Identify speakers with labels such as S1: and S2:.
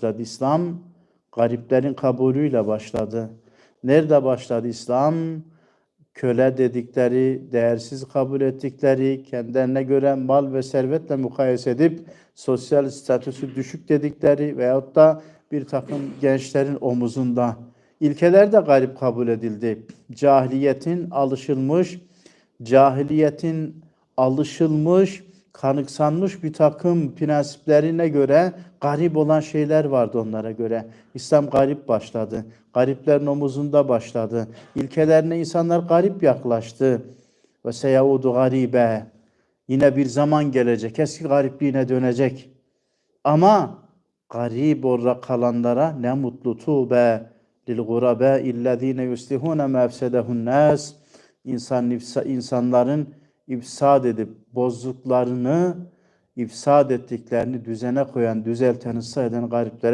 S1: başladı İslam? Gariplerin kabulüyle başladı. Nerede başladı İslam? Köle dedikleri, değersiz kabul ettikleri, kendilerine göre mal ve servetle mukayese edip sosyal statüsü düşük dedikleri veyahut da bir takım gençlerin omuzunda ilkeler de garip kabul edildi. Cahiliyetin alışılmış, cahiliyetin alışılmış, kanıksanmış bir takım prensiplerine göre garip olan şeyler vardı onlara göre. İslam garip başladı. Gariplerin omuzunda başladı. İlkelerine insanlar garip yaklaştı. Ve seyaudu garibe. Yine bir zaman gelecek. Eski garipliğine dönecek. Ama garip orada kalanlara ne mutlu tuğbe lil gurabe illezine yuslihune ma efsedehun nas insan insanların ifsad edip bozduklarını ifsad ettiklerini düzene koyan, düzelten, ıslah eden gariplere